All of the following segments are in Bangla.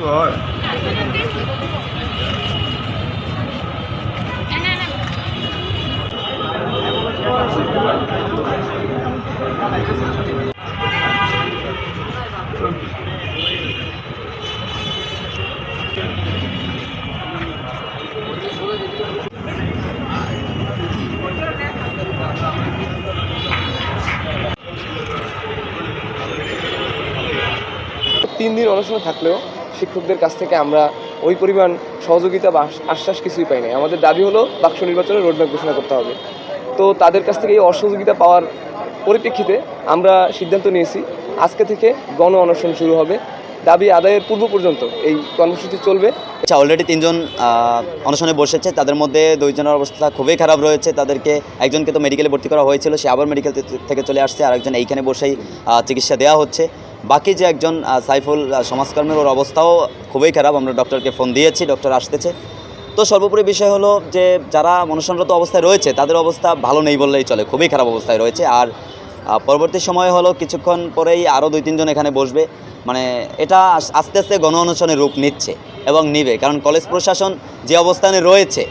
হয় তিন দিন অনশনে থাকলেও শিক্ষকদের কাছ থেকে আমরা ওই পরিমাণ সহযোগিতা বা আশ্বাস কিছুই পাই নাই। আমাদের দাবি হলো বাক্স নির্বাচনের রোডম্যাপ ঘোষণা করতে হবে। তো তাদের কাছ থেকে এই অসহযোগিতা পাওয়ার পরিপ্রেক্ষিতে আমরা সিদ্ধান্ত নিয়েছি, আজকে থেকে গণ অনশন শুরু হবে। দাবি আদায়ের পূর্ব পর্যন্ত এই কর্মসূচি চলবে। আচ্ছা অলরেডি তিনজন অনশনে বসেছে। তাদের মধ্যে দুইজনের অবস্থা খুবই খারাপ রয়েছে। তাদেরকে একজনকে তো মেডিকেলে ভর্তি করা হয়েছিল, সে আবার মেডিকেল থেকে চলে আসছে। আর একজন এইখানে বসেই চিকিৎসা দেওয়া হচ্ছে। বাকি যে একজন সাইফুল সমাজকর্মীর ওর অবস্থাও খুবই খারাপ, আমরা ডক্টরকে ফোন দিয়েছি, ডক্টর আসতেছে। তো সর্বোপরি বিষয় হলো যে, যারা অনশনরত অবস্থায় রয়েছে, তাদের অবস্থা ভালো নেই বললেই চলে, খুবই খারাপ অবস্থায় রয়েছে। আর পরবর্তী সময় হলো কিছুক্ষণ পরেই আরও দুই, তিনজন এখানে বসবে। মানে এটা আস্তে আস্তে গণ অনশনের রূপ নিচ্ছে এবং নিবে। কারণ কলেজ প্রশাসন যে অবস্থানে রয়েছে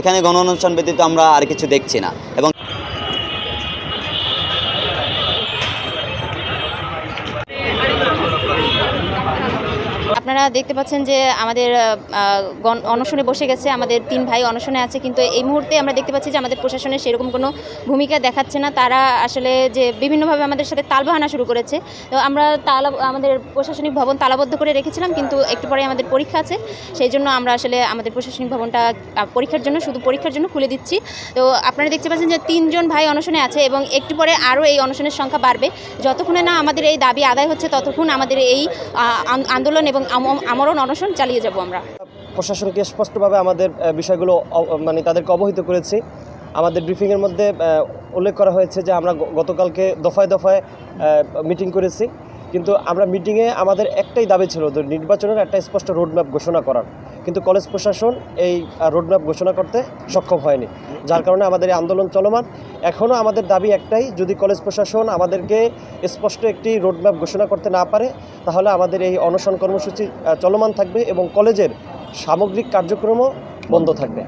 এখানে গণ অনশন ব্যতীত আমরা আর কিছু দেখছি না। এবং আপনারা দেখতে পাচ্ছেন যে আমাদের অনশনে বসে গেছে, আমাদের তিন ভাই অনশনে আছে, কিন্তু এই মুহূর্তে আমরা দেখতে পাচ্ছি যে আমাদের প্রশাসনের সেরকম কোনো ভূমিকা দেখাচ্ছে না। তারা আসলে যে বিভিন্নভাবে আমাদের সাথে তালবাহানা শুরু করেছে। তো আমরা তালা, আমাদের প্রশাসনিক ভবন তালাবদ্ধ করে রেখেছিলাম, কিন্তু একটু পরে আমাদের পরীক্ষা আছে। সেই জন্য আমরা আসলে আমাদের প্রশাসনিক ভবনটা পরীক্ষার জন্য, শুধু পরীক্ষার জন্য খুলে দিচ্ছি। তো আপনারা দেখতে পাচ্ছেন যে তিনজন ভাই অনশনে আছে এবং একটু পরে আরও এই অনশনের সংখ্যা বাড়বে। যতক্ষণে না আমাদের এই দাবি আদায় হচ্ছে, ততক্ষণ আমাদের এই আন্দোলন এবং আম- আমরণ অনশন, চালিয়ে যাব আমরা। প্রশাসনকে স্পষ্টভাবে আমাদের বিষয়গুলো মানে তাদেরকে অবহিত করেছি? আমাদের ব্রিফিংয়ের মধ্যে উল্লেখ করা হয়েছে যে আমরা গতকালকে দফায় দফায় মিটিং করেছি। কিন্তু আমরা মিটিংয়ে আমাদের একটাই দাবি ছিল নির্বাচনের একটা স্পষ্ট রোডম্যাপ ঘোষণা করার। কিন্তু কলেজ প্রশাসন এই রোডম্যাপ ঘোষণা করতে সক্ষম হয়নি। যার কারণে আমাদের এই আন্দোলন চলমান। এখনও আমাদের দাবি একটাই, যদি কলেজ প্রশাসন আমাদেরকে স্পষ্ট একটি রোডম্যাপ ঘোষণা করতে না পারে, তাহলে আমাদের এই অনশন কর্মসূচি চলমান থাকবে এবং কলেজের সামগ্রিক কার্যক্রমও বন্ধ থাকবে।